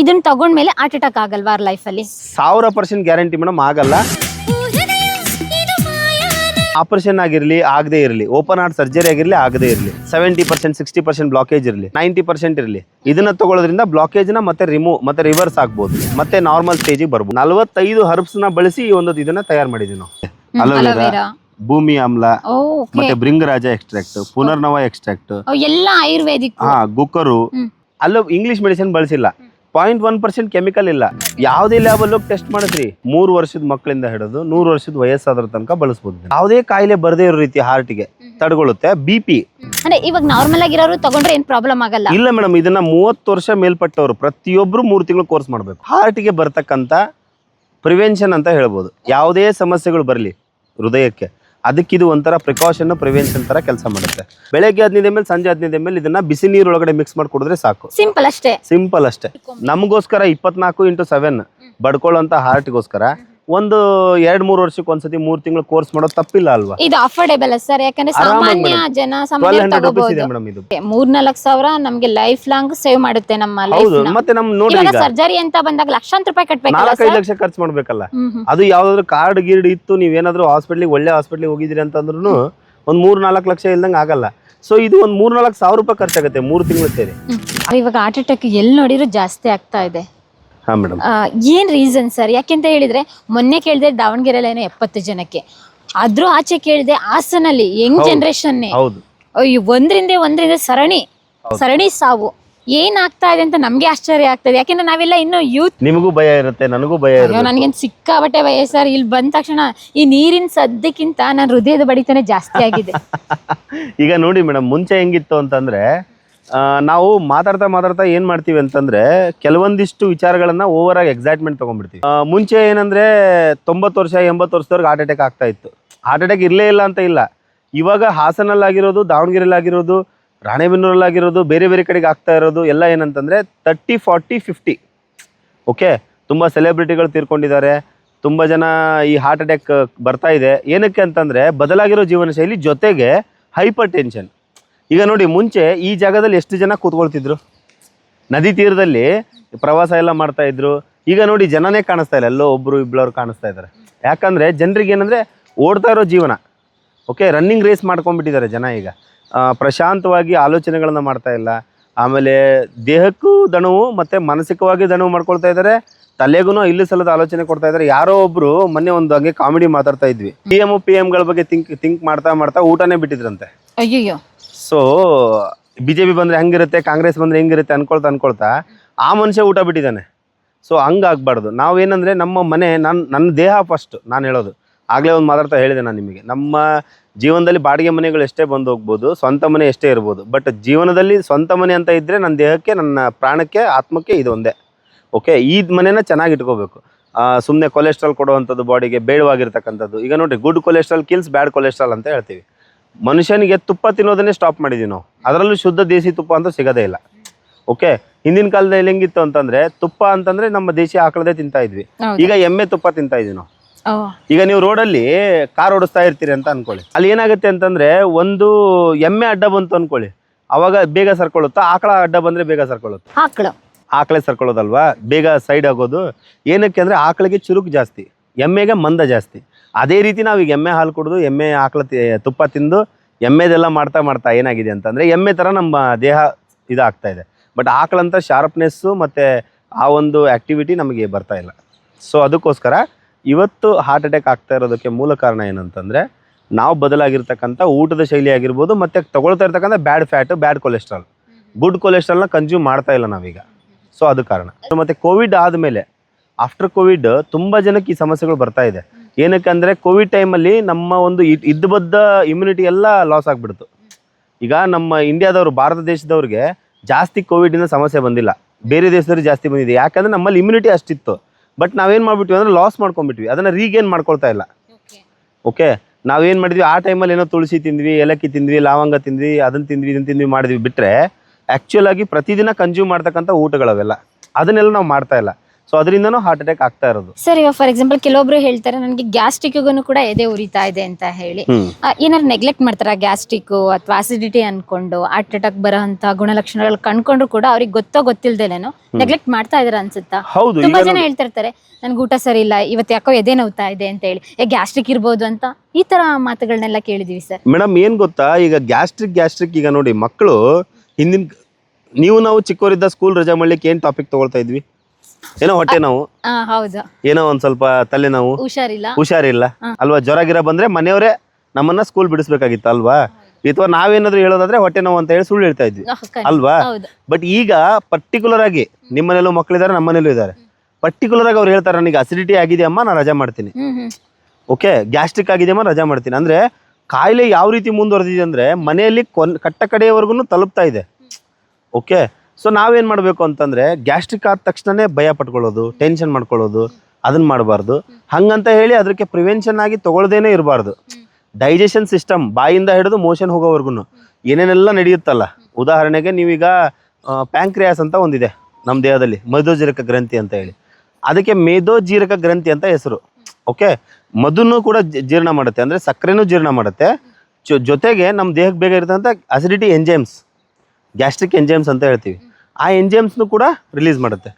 ಇದನ್ನ ತಗೊಂಡ್ಮೇಲೆ heart attack ಆಗಲ್ವಾ ಲೈಫ್ ಅಲ್ಲಿ? ಸಾವಿರ ಪರ್ಸೆಂಟ್ ಗ್ಯಾರಂಟಿ ಮೇಡಮ್ ಆಗಲ್ಲ. ಆಪರೇಷನ್ ಆಗಿರ್ಲಿ ಆಗದೆ ಇರಲಿ. ಓಪನ್ ಹಾರ್ಟ್ ಸರ್ಜರಿ ಆಗಿರ್ಲಿ ಆಗದೆ ಇರಲಿ. Seventy percent sixty percent blockage ಇರಲಿ. ನೈಂಟಿ ಪರ್ಸೆಂಟ್ ಇರಲಿ. ಇದನ್ನ ತಗೊಳ್ಳೋದ್ರಿಂದ ಬ್ಲಾಕೇಜ್ನ ಮತ್ತೆ ರಿಮೂವ್ ಮತ್ತೆ ರಿವರ್ಸ್ ಆಗ್ಬೋದು. ಮತ್ತೆ ನಾರ್ಮಲ್ ಸ್ಟೇಜಿಗೆ ಬರ್ಬೋದು. ನಲವತ್ತೈದು ಹರ್ಬ್ಸ್ನ ಬಳಸಿ ಈ ಒಂದು ಇದನ್ನ ತಯಾರು ಮಾಡಿದ್ವಿ ನಾವು. ಅಲೋವೆರಾ ಭೂಮಿ ಆಮ್ಲ ಮತ್ತೆ ಭೃಂಗರಾಜ ಎಕ್ಸ್ಟ್ರಾಕ್ಟ್ ಪುನರ್ನವ ಎಕ್ಸ್ಟ್ರಾಕ್ಟ್ ಎಲ್ಲ ಆಯುರ್ವೇದಿಕ್. ಹಾ ಗುಕ್ಕರು. ಅಲ್ಲೂ ಇಂಗ್ಲಿಷ್ ಮೆಡಿಸಿನ್ ಬಳಸಿಲ್ಲ. ಪಾಯಿಂಟ್ ಒನ್ ಪರ್ಸೆಂಟ್ ಕೆಮಿಕಲ್ ಇಲ್ಲ. ಯಾವುದೇ ಲ್ಯಾಬಲ್ಲೂ ಟೆಸ್ಟ್ ಮಾಡಿದ್ರಿ ಮೂರು ವರ್ಷದ ಮಕ್ಕಳಿಂದ ಹಿಡಿದು ನೂರು ವರ್ಷದ ವಯಸ್ಸಾದ್ರ ತನಕ ಬಳಸಬಹುದು ಯಾವುದೇ ಕಾಯಿಲೆ ಬರದೇ ಇರೋ ರೀತಿ ಹಾರ್ಟ್ಗೆ ತಡ್ಕೊಳ್ಳುತ್ತೆ ಬಿ ಪಿ ಅಂದ್ರೆ ಇವಾಗ ನಾರ್ಮಲ್ ಆಗಿರೋರು ತಗೊಂಡ್ರೆ ಏನ್ ಪ್ರಾಬ್ಲಮ್ ಆಗಲ್ಲ? ಇಲ್ಲ ಮೇಡಮ್ ಇದನ್ನ ಮೂವತ್ತು ವರ್ಷ ಮೇಲ್ಪಟ್ಟವರು ಪ್ರತಿಯೊಬ್ಬರು ಮೂರು ತಿಂಗಳು ಕೋರ್ಸ್ ಮಾಡಬೇಕು. ಹಾರ್ಟ್ಗೆ ಬರ್ತಕ್ಕಂಥ ಪ್ರಿವೆನ್ಷನ್ ಅಂತ ಹೇಳ್ಬೋದು. ಯಾವುದೇ ಸಮಸ್ಯೆಗಳು ಬರಲಿ ಹೃದಯಕ್ಕೆ. ಅದಕ್ಕಿದು ಒಂಥರ ಪ್ರಿಕಾಷನ್ ಪ್ರಿವೆನ್ಷನ್ ತರ ಕೆಲಸ ಮಾಡುತ್ತೆ. ಬೆಳಗ್ಗೆ ಹದಿನೈದು ಮೇಲೆ ಸಂಜೆ ಹದಿನೈದು ಮೇಲೆ ಇದನ್ನ ಬಿಸಿ ನೀರು ಒಳಗಡೆ ಮಿಕ್ಸ್ ಮಾಡಿ ಕುಡಿದ್ರೆ ಸಾಕು. ಸಿಂಪಲ್ ಅಷ್ಟೇ. ಸಿಂಪಲ್ ಅಷ್ಟೇ. ನಮಗೋಸ್ಕರ ಇಪ್ಪತ್ನಾಲ್ಕು ಇಂಟು ಸೆವೆನ್ ಬಡ್ಕೊಳ್ಳೋಂಥ ಹಾರ್ಟ್ಗೋಸ್ಕರ ಒಂದು ಎರಡ್ ಮೂರು ವರ್ಷಕ್ಕೆ ಒಂದ್ಸತಿ ಮೂರ್ ತಿಂಗಳು ಕೋರ್ಸ್ ಮಾಡೋದು ತಪ್ಪಿಲ್ಲ ಅಲ್ವಾ? ಇದು ಅಫೋರ್ಡೇಬಲ್ ಸರ್ ಯಾಕಂದ್ರೆ ಸಾಮಾನ್ಯ ಜನ ಸಾಮಾನ್ಯ ತಗೋಬಹುದು ಮೂರ್ನಾಲ್ಕು ಸಾವಿರ ನಮ್ಗೆ ಲೈಫ್ ಲಾಂಗ್ ಸೇವ್ ಮಾಡುತ್ತೆ ನಮ್ಮ ಹೌದು ಮತ್ತೆ ನಮ್ ನೋಡಿ ಸರ್ಜರಿ ಅಂತ ಬಂದಾಗ ಲಕ್ಷಾಂತರ ರೂಪಾಯಿ ಕಟ್ಬೇಕು ನಾಲ್ಕೈದು ಲಕ್ಷ ಖರ್ಚು ಮಾಡ್ಬೇಕಲ್ಲ. ಅದು ಯಾವ್ದಾದ್ರು ಕಾರ್ಡ್ ಗೀರ್ಡ್ ಇತ್ತು ನೀವೇನಾದ್ರೂ ಹಾಸ್ಪಿಟ್ಲಿಗೆ ಒಳ್ಳೆ ಹಾಸ್ಪಿಟ್ಲಿಗೆ ಹೋಗಿದ್ರಿ ಅಂತಂದ್ರು ಒಂದ್ ಮೂರ್ ನಾಲ್ಕು ಲಕ್ಷ ಇಲ್ದಂಗ ಆಗಲ್ಲ. ಸೊ ಇದು ಒಂದ್ ಮೂರ್ ನಾಲ್ಕು ಸಾವಿರ ರೂಪಾಯಿ ಖರ್ಚಾಗುತ್ತೆ ಮೂರ್ ತಿಂಗಳು ಸೇರಿ. ಇವಾಗ ಹಾರ್ಟ್ ಅಟ್ಯಾಕ್ ಎಲ್ಲಿ ನೋಡಿದ್ರು ಜಾಸ್ತಿ ಆಗ್ತಾ ಇದೆ. ಹಾ ಮೇಡಮ್ ಆ, ಏನ್ ರೀಸನ್ ಸರ್ ಯಾಕೆಂತ ಹೇಳಿದ್ರೆ ಮೊನ್ನೆ ಕೇಳಿದೆ ದಾವಣಗೆರೆ ಎಪ್ಪತ್ತು ಜನಕ್ಕೆ. ಆದ್ರೂ ಆಚೆ ಕೇಳಿದೆ ಹಾಸನಲ್ಲಿ ಯಂಗ್. ಜನರೇಷನ್ ಹೌದು. ಅಯ್ಯೋ ಒಂದ್ರಿಂದ ಒಂದ್ರಿಂದ ಸರಣಿ ಸರಣಿ ಸಾವು. ಏನ್ ಆಗ್ತಾ ಇದೆ ಅಂತ ನಮ್ಗೆ ಆಶ್ಚರ್ಯ ಆಗ್ತದೆ. ಯಾಕೆಂದ್ರೆ ನಾವೆಲ್ಲ ಇನ್ನು ಯೂತ್ ನಿಮಗೂ ಭಯ ಇರುತ್ತೆ ನನಗೂ ಭಯ ಇರುತ್ತೆ. ನನ್ಗೇನ್ ಸಿಕ್ಕಾಬಟ್ಟೆ ಭಯ ಸರ್ ಇಲ್ಲಿ ಬಂದ ತಕ್ಷಣ ಈ ನೀರಿನ ಸದ್ದಕ್ಕಿಂತ ನನ್ನ ಹೃದಯದ ಬಡಿತನೇ ಜಾಸ್ತಿ ಆಗಿದೆ. ಈಗ ನೋಡಿ ಮೇಡಮ್ ಮುಂಚೆ ಹೆಂಗಿತ್ತು ಅಂತಂದ್ರೆ ನಾವು ಮಾತಾಡ್ತಾ ಮಾತಾಡ್ತಾ ಏನ್ ಮಾಡ್ತೀವಿ ಅಂತಂದ್ರೆ ಕೆಲವೊಂದಿಷ್ಟು ವಿಚಾರಗಳನ್ನ ಓವರ್ ಆಗಿ ಎಕ್ಸೈಟ್ಮೆಂಟ್ ತಗೊಂಡ್ಬಿಡ್ತೀವಿ. ಮುಂಚೆ ಏನಂದ್ರೆ ತೊಂಬತ್ತು ವರ್ಷ, ಎಂಬತ್ತು ವರ್ಷದವ್ರಿಗೆ ಹಾರ್ಟ್ ಅಟ್ಯಾಕ್ ಆಗ್ತಾ ಇತ್ತು. ಹಾರ್ಟ್ ಅಟ್ಯಾಕ್ ಇರಲೇ ಇಲ್ಲ ಅಂತ ಇಲ್ಲ. ಇವಾಗ ಹಾಸನಲ್ಲಾಗಿರೋದು ದಾವಣಗೆರೆಲಾಗಿರೋದು ರಾಣೆಬೆನ್ನೂರಲ್ಲಾಗಿರೋದು, ಬೇರೆ ಬೇರೆ ಕಡೆಗೆ ಆಗ್ತಾ ಇರೋದು ಎಲ್ಲ ಏನಂತಂದ್ರೆ ತರ್ಟಿ ಫಾರ್ಟಿ ಫಿಫ್ಟಿ ಓಕೆ ತುಂಬ ಸೆಲೆಬ್ರಿಟಿಗಳು ತೀರ್ಕೊಂಡಿದ್ದಾರೆ. ತುಂಬ ಜನ ಈ ಹಾರ್ಟ್ ಅಟ್ಯಾಕ್ ಬರ್ತಾ ಇದೆ. ಏನಕ್ಕೆ ಅಂತಂದರೆ ಬದಲಾಗಿರೋ ಜೀವನ ಶೈಲಿ ಜೊತೆಗೆ ಹೈಪರ್ ಟೆನ್ಷನ್ ಈಗ ನೋಡಿ, ಮುಂಚೆ ಈ ಜಾಗದಲ್ಲಿ ಎಷ್ಟು ಜನ ಕೂತ್ಕೊಳ್ತಿದ್ರು? ನದಿ ತೀರದಲ್ಲಿ ಪ್ರವಾಸ ಎಲ್ಲ ಮಾಡ್ತಾ ಇದ್ರು. ಈಗ ನೋಡಿ, ಜನನೇ ಕಾಣಿಸ್ತಾ ಇಲ್ಲ. ಎಲ್ಲೋ ಒಬ್ರು ಇಬ್ಬಳವ್ರು ಕಾಣಿಸ್ತಾ ಇದ್ದಾರೆ. ಯಾಕಂದ್ರೆ ಜನರಿಗೆ ಏನಂದ್ರೆ ಓಡ್ತಾ ಇರೋ ಜೀವನ. ಓಕೆ ರನ್ನಿಂಗ್ ರೇಸ್ ಮಾಡ್ಕೊಂಡ್ಬಿಟ್ಟಿದ್ದಾರೆ ಜನ ಈಗ. ಪ್ರಶಾಂತವಾಗಿ ಆಲೋಚನೆಗಳನ್ನ ಮಾಡ್ತಾ ಇಲ್ಲ. ಆಮೇಲೆ ದೇಹಕ್ಕೂ ದಣವು ಮತ್ತೆ ಮಾನಸಿಕವಾಗಿ ದಣವು ಮಾಡ್ಕೊಳ್ತಾ ಇದ್ದಾರೆ. ತಲೆಗೂ ಇಲ್ಲಿ ಸಲದ ಆಲೋಚನೆ ಕೊಡ್ತಾ ಇದ್ದಾರೆ. ಯಾರೋ ಒಬ್ರು ಮೊನ್ನೆ ಒಂದು ಹಂಗೆ ಕಾಮಿಡಿ ಮಾತಾಡ್ತಾ ಇದ್ವಿ. ಪಿ ಎಂ ಪಿ ಎಮ್ಗಳ ಬಗ್ಗೆ ಥಿಂಕ್ ಥಿಂಕ್ ಮಾಡ್ತಾ ಮಾಡ್ತಾ ಊಟನೇ ಬಿಟ್ಟಿದ್ರಂತೆ. ಅಯ್ಯಯ್ಯೋ. ಸೊ ಬಿಜೆಪಿ ಬಂದ್ರೆ ಹೆಂಗಿರುತ್ತೆ, ಕಾಂಗ್ರೆಸ್ ಬಂದ್ರೆ ಹೆಂಗಿರುತ್ತೆ ಅನ್ಕೊಳ್ತಾ ಅನ್ಕೊಳ್ತಾ ಆ ಮನುಷ್ಯ ಊಟ ಬಿಟ್ಟಿದ್ದಾನೆ. ಸೊ ಹಂಗಾಗಬಾರ್ದು. ನಾವೇನಂದರೆ ನಮ್ಮ ಮನೆ ನನ್ನ ನನ್ನ ದೇಹ ಫಸ್ಟ್ ನಾನು ಹೇಳೋದು. ಆಗಲೇ ಒಂದು ಮಾತಾಡ್ತಾ ಹೇಳಿದೆ ನಾನು ನಿಮಗೆ. ನಮ್ಮ ಜೀವನದಲ್ಲಿ ಬಾಡಿಗೆ ಮನೆಗಳು ಎಷ್ಟೇ ಬಂದು ಹೋಗ್ಬೋದು, ಸ್ವಂತ ಮನೆ ಎಷ್ಟೇ ಇರ್ಬೋದು ಬಟ್ ಜೀವನದಲ್ಲಿ ಸ್ವಂತ ಮನೆ ಅಂತ ಇದ್ದರೆ ನನ್ನ ದೇಹಕ್ಕೆ, ನನ್ನ ಪ್ರಾಣಕ್ಕೆ, ಆತ್ಮಕ್ಕೆ ಇದು ಒಂದೇ. ಓಕೆ ಈ ಮನೆನ ಚೆನ್ನಾಗಿ ಇಟ್ಕೋಬೇಕು. ಸುಮ್ಮನೆ ಕೊಲೆಸ್ಟ್ರಾಲ್ ಕೊಡುವಂಥದ್ದು ಬಾಡಿಗೆ ಬೇಡವಾಗಿರ್ತಕ್ಕಂಥದ್ದು. ಈಗ ನೋಡಿ good cholesterol kills bad cholesterol ಅಂತ ಹೇಳ್ತೀವಿ. ಮನುಷ್ಯನಿಗೆ ತುಪ್ಪ ತಿನ್ನೋದನ್ನೇ ಸ್ಟಾಪ್ ಮಾಡಿದೀವಿ ನಾವು. ಅದರಲ್ಲೂ ಶುದ್ಧ ದೇಸಿ ತುಪ್ಪ ಅಂತ ಸಿಗೋದೇ ಇಲ್ಲ. ಓಕೆ ಹಿಂದಿನ ಕಾಲದಲ್ಲಿ ಹೆಂಗಿತ್ತು ಅಂತಂದ್ರೆ ತುಪ್ಪ ಅಂತಂದ್ರೆ ನಮ್ಮ ದೇಶಿ ಆಕಳದೇ ತಿಂತಾ ಇದ್ವಿ. ಈಗ ಎಮ್ಮೆ ತುಪ್ಪ ತಿಂತಾ ಇದೀವಿ ನಾವು. ಈಗ ನೀವು ರೋಡಲ್ಲಿ ಕಾರ್ ಓಡಿಸ್ತಾ ಇರ್ತೀರಿ ಅಂತ ಅನ್ಕೊಳ್ಳಿ. ಅಲ್ಲಿ ಏನಾಗುತ್ತೆ ಅಂತಂದ್ರೆ ಒಂದು ಎಮ್ಮೆ ಅಡ್ಡ ಬಂತು ಅನ್ಕೊಳ್ಳಿ. ಅವಾಗ ಬೇಗ ಸರ್ಕೊಳ್ಳುತ್ತಾ? ಆಕಳ ಅಡ್ಡ ಬಂದ್ರೆ ಬೇಗ ಸರ್ಕೊಳ್ಳುತ್ತೆ? ಆಕಳೆ. ಆಕಳೆ ಸರ್ಕೊಳ್ಳೋದಲ್ವಾ? ಬೇಗ ಸೈಡ್ ಆಗೋದು. ಏನಕ್ಕೆ ಅಂದ್ರೆ ಆಕಳಿಗೆ ಚುರುಕು ಜಾಸ್ತಿ ಎಮ್ಮೆಗೆ ಮಂದ ಜಾಸ್ತಿ. ಅದೇ ರೀತಿ ನಾವು ಈಗ ಎಮ್ಮೆ ಹಾಲು ಕುಡಿದು, ಎಮ್ಮೆ ಆಕಳ ತುಪ್ಪ ತಿಂದು, ಎಮ್ಮೆದೆಲ್ಲ ಮಾಡ್ತಾ ಮಾಡ್ತಾ ಏನಾಗಿದೆ ಅಂತಂದ್ರೆ ಎಮ್ಮೆ ತರ ನಮ್ಮ ದೇಹ ಇದಾಗ್ತಾ ಇದೆ. ಬಟ್ ಆಕಳಂತ ಶಾರ್ಪ್ನೆಸ್ಸು ಮತ್ತೆ ಆ ಒಂದು ಆಕ್ಟಿವಿಟಿ ನಮಗೆ ಬರ್ತಾ ಇಲ್ಲ. ಸೊ ಅದಕ್ಕೋಸ್ಕರ ಇವತ್ತು ಹಾರ್ಟ್ ಅಟ್ಯಾಕ್ ಆಗ್ತಾ ಇರೋದಕ್ಕೆ ಮೂಲ ಕಾರಣ ಏನಂತಂದ್ರೆ ನಾವು ಬದಲಾಗಿರ್ತಕ್ಕಂಥ ಊಟದ ಶೈಲಿ ಆಗಿರ್ಬೋದು, ಮತ್ತೆ ತಗೊಳ್ತಾ ಇರ್ತಕ್ಕಂಥ bad fat bad cholesterol good ಕೊಲೆಸ್ಟ್ರಾಲ್ನ consume ಮಾಡ್ತಾ ಇಲ್ಲ ನಾವೀಗ. ಸೊ ಅದು ಕಾರಣ. ಮತ್ತೆ ಕೋವಿಡ್ ಆದಮೇಲೆ ಆಫ್ಟರ್ ಕೋವಿಡ್ ತುಂಬ ಜನಕ್ಕೆ ಈ ಸಮಸ್ಯೆಗಳು ಬರ್ತಾ ಇದೆ. ಏನಕ್ಕೆ ಅಂದರೆ ಕೋವಿಡ್ ಟೈಮಲ್ಲಿ ನಮ್ಮ ಒಂದು ಇದ್- ಇದ್ದ ಬದ್ದ ಇಮ್ಯುನಿಟಿ ಎಲ್ಲ ಲಾಸ್ ಆಗಿಬಿಡ್ತು. ಈಗ ನಮ್ಮ ಇಂಡಿಯಾದವರು ಭಾರತ ದೇಶದವ್ರಿಗೆ ಜಾಸ್ತಿ ಕೋವಿಡಿಂದ ಸಮಸ್ಯೆ ಬಂದಿಲ್ಲ. ಬೇರೆ ದೇಶದವ್ರಿಗೆ ಜಾಸ್ತಿ ಬಂದಿದೆ. ಯಾಕಂದ್ರೆ ನಮ್ಮಲ್ಲಿ ಇಮ್ಯುನಿಟಿ ಅಷ್ಟಿತ್ತು. ಬಟ್ ನಾವೇನು ಮಾಡ್ಬಿಟ್ವಿ ಅಂದರೆ ಲಾಸ್ ಮಾಡ್ಕೊಂಡ್ಬಿಟ್ವಿ. ಅದನ್ನು ರೀಗೇನ್ ಮಾಡ್ಕೊಳ್ತಾ ಇಲ್ಲ. ಓಕೆ ನಾವೇನು ಮಾಡಿದ್ವಿ? ಆ ಟೈಮಲ್ಲಿ ಏನೋ ತುಳಸಿ ತಿಂದ್ವಿ ಏಲಕ್ಕಿ ತಿಂದ್ವಿ ಲವಂಗ ತಿಂದ್ವಿ ಅದನ್ನ ತಿಂದ್ವಿ ಇದನ್ನು ತಿಂದ್ವಿ ಮಾಡಿದ್ವಿ ಬಿಟ್ಟರೆ ಆ್ಯಕ್ಚುಲಾಗಿ ಪ್ರತಿದಿನ ಕನ್ಸ್ಯೂಮ್ ಮಾಡ್ತಕ್ಕಂಥ ಊಟಗಳವೆಲ್ಲ. ಅದನ್ನೆಲ್ಲ ನಾವು ಮಾಡ್ತಾ ಇಲ್ಲ. ಸೊ ಅದರಿಂದನೂ ಹಾರ್ಟ್ ಅಟ್ಯಾಕ್ ಆಗ್ತಾ ಇರೋದು. ಸರ್ ಇವಾಗ ಫಾರ್ ಎಕ್ಸಾಂಪಲ್ ಕೆಲವೊಬ್ರು ಹೇಳ್ತಾರೆ ನನಗೆ ಗ್ಯಾಸ್ಟ್ರಿಕ್ಗೂ ಕೂಡ ಎದೆ ಉರಿತಾ ಇದೆ ಅಂತ ಹೇಳಿ. ಆ, ಏನಾದ್ರು ನೆಗ್ಲೆಕ್ಟ್ ಮಾಡ್ತಾರೆ ಗ್ಯಾಸ್ಟ್ರಿಕ್ ಅಥವಾ ಆಸಿಡಿಟಿ ಅನ್ಕೊಂಡು ಹಾರ್ಟ್ ಅಟ್ಯಾಕ್ ಬರೋಂತ ಗುಣಲಕ್ಷಣಗಳು ಕಂಡ್ಕೊಂಡ್ರು ಕೂಡ ಅವ್ರಿಗೆ ಗೊತ್ತೋ ಗೊತ್ತಿಲ್ದೇನೇನೋ ನೆಗ್ಲೆಕ್ಟ್ ಮಾಡ್ತಾ ಇದಾರೆ ಅನ್ಸುತ್ತಾ? ಹೌದು ತುಂಬಾ ಈಗ ಜನ ಹೇಳ್ತಿರ್ತಾರೆ ನನ್ಗೆ ಊಟ ಸರಿ ಇಲ್ಲ ಇವತ್ತು ಯಾಕೋ ಎದೆ ನೋವ್ತಾ ಇದೆ ಅಂತ ಹೇಳಿ. ಏ ಗ್ಯಾಸ್ಟ್ರಿಕ್ ಇರ್ಬೋದು ಅಂತ ಈ ತರ ಮಾತುಗಳನ್ನೆಲ್ಲ ಕೇಳಿದೀವಿ ಸರ್ ಮೇಡಮ್ ಏನ್ ಗೊತ್ತಾ? ಈಗ ಗ್ಯಾಸ್ಟ್ರಿಕ್ ಗ್ಯಾಸ್ಟ್ರಿಕ್ ಈಗ ನೋಡಿ ಮಕ್ಕಳು ಹಿಂದಿನ ನೀವು ನಾವು ಚಿಕ್ಕವರಿದ್ದ ಸ್ಕೂಲ್ ರಜಾ ಮಾಡ್ಲಿಕ್ಕೆ ಏನ್ ಟಾಪಿಕ್ ತಗೊಳ್ತಾ ಇದ್ವಿ? ಏನೋ ಹೊಟ್ಟೆ ನೋವು? ಹೌದು. ಏನೋ ಒಂದ್ ಸ್ವಲ್ಪ ತಲೆನೋವು ಹುಷಾರಿಲ್ಲ. ಹುಷಾರಿಲ್ಲ. ಅಲ್ವಾ? ಜ್ವರ ಗಿರ ಬಂದ್ರೆ ಮನೆಯವರೇ ನಮ್ಮನ್ನ ಸ್ಕೂಲ್ ಬಿಡಿಸ್ಬೇಕಾಗಿತ್ತು ಅಲ್ವಾ? ಅಥವಾ ನಾವೇನಾದ್ರೂ ಹೇಳೋದಾದ್ರೆ ಹೊಟ್ಟೆ ನೋವು ಅಂತ ಹೇಳಿ ಸುಳ್ಳು ಹೇಳ್ತಾ ಇದ್ವಿ. ಅಲ್ವಾ? ಹೌದು. ಬಟ್ ಈಗ ಪರ್ಟಿಕ್ಯುಲರ್ ಆಗಿ ನಿಮ್ಮನೇಲೂ ಮಕ್ಕಳಿದ್ದಾರೆ ನಮ್ಮನೇಲೂ ಇದ್ದಾರೆ. ಪರ್ಟಿಕ್ಯುಲರ್ ಆಗಿ ಅವ್ರು ಹೇಳ್ತಾರೆ ನನಗೆ ಅಸಿಡಿಟಿ ಆಗಿದೆ ಅಮ್ಮ ನಾನು ರಜಾ ಮಾಡ್ತೀನಿ. ಹ್ಮ್ ಹ್ಮ್. ಓಕೆ ಗ್ಯಾಸ್ಟ್ರಿಕ್ ಆಗಿದೆಯಮ್ಮ ರಜಾ ಮಾಡ್ತೀನಿ. ಅಂದ್ರೆ ಕಾಯಿಲೆ ಯಾವ ರೀತಿ ಮುಂದುವರೆದಿದೆ ಅಂದ್ರೆ ಮನೆಯಲ್ಲಿ ಕೊನ್ ಕಟ್ಟ ಕಡೆಯವರೆಗೂ ತಲುಪ್ತಾ ಇದೆ. ಓಕೆ ಸೊ ನಾವೇನು ಮಾಡಬೇಕು ಅಂತಂದ್ರೆ ಗ್ಯಾಸ್ಟ್ರಿಕ್ ಆದ ತಕ್ಷಣನೇ ಭಯ ಪಟ್ಕೊಳ್ಳೋದು, ಟೆನ್ಷನ್ ಮಾಡ್ಕೊಳ್ಳೋದು ಅದನ್ನ ಮಾಡಬಾರ್ದು. ಹಂಗಂತ ಹೇಳಿ ಅದಕ್ಕೆ ಪ್ರಿವೆನ್ಷನ್ ಆಗಿ ತಗೊಳ್ದೇನೆ ಇರಬಾರ್ದು. ಡೈಜೆಷನ್ ಸಿಸ್ಟಮ್ ಬಾಯಿಂದ ಹಿಡಿದು ಮೋಷನ್ ಹೋಗೋವರೆಗೂ ಏನೇನೆಲ್ಲ ನಡೆಯುತ್ತಲ್ಲ. ಉದಾಹರಣೆಗೆ ನೀವೀಗ ಪ್ಯಾಂಕ್ರಿಯಾಸ್ ಅಂತ ಒಂದಿದೆ ನಮ್ಮ ದೇಹದಲ್ಲಿ, ಮಧುಜೀರಕ ಗ್ರಂಥಿ ಅಂತ ಹೇಳಿ. ಅದಕ್ಕೆ ಮೇಧೋಜೀರಕ ಗ್ರಂಥಿ ಅಂತ ಹೆಸರು. ಓಕೆ? ಮಧುನೂ ಕೂಡ ಜೀರ್ಣ ಮಾಡುತ್ತೆ. ಅಂದರೆ ಸಕ್ಕರೆನೂ ಜೀರ್ಣ ಮಾಡುತ್ತೆ. ಜೊತೆಗೆ ನಮ್ಮ ದೇಹಕ್ಕೆ ಬೇಗ ಅಸಿಡಿಟಿ ಎಂಜೈಮ್ಸ್ ಗ್ಯಾಸ್ಟ್ರಿಕ್ ಎಂಜೈಮ್ಸ್ ಅಂತ ಹೇಳ್ತೀವಿ. ಆ ಎಂಜೈಮ್ಸ್ನು ಕೂಡ ರಿಲೀಸ್ ಮಾಡುತ್ತೆ.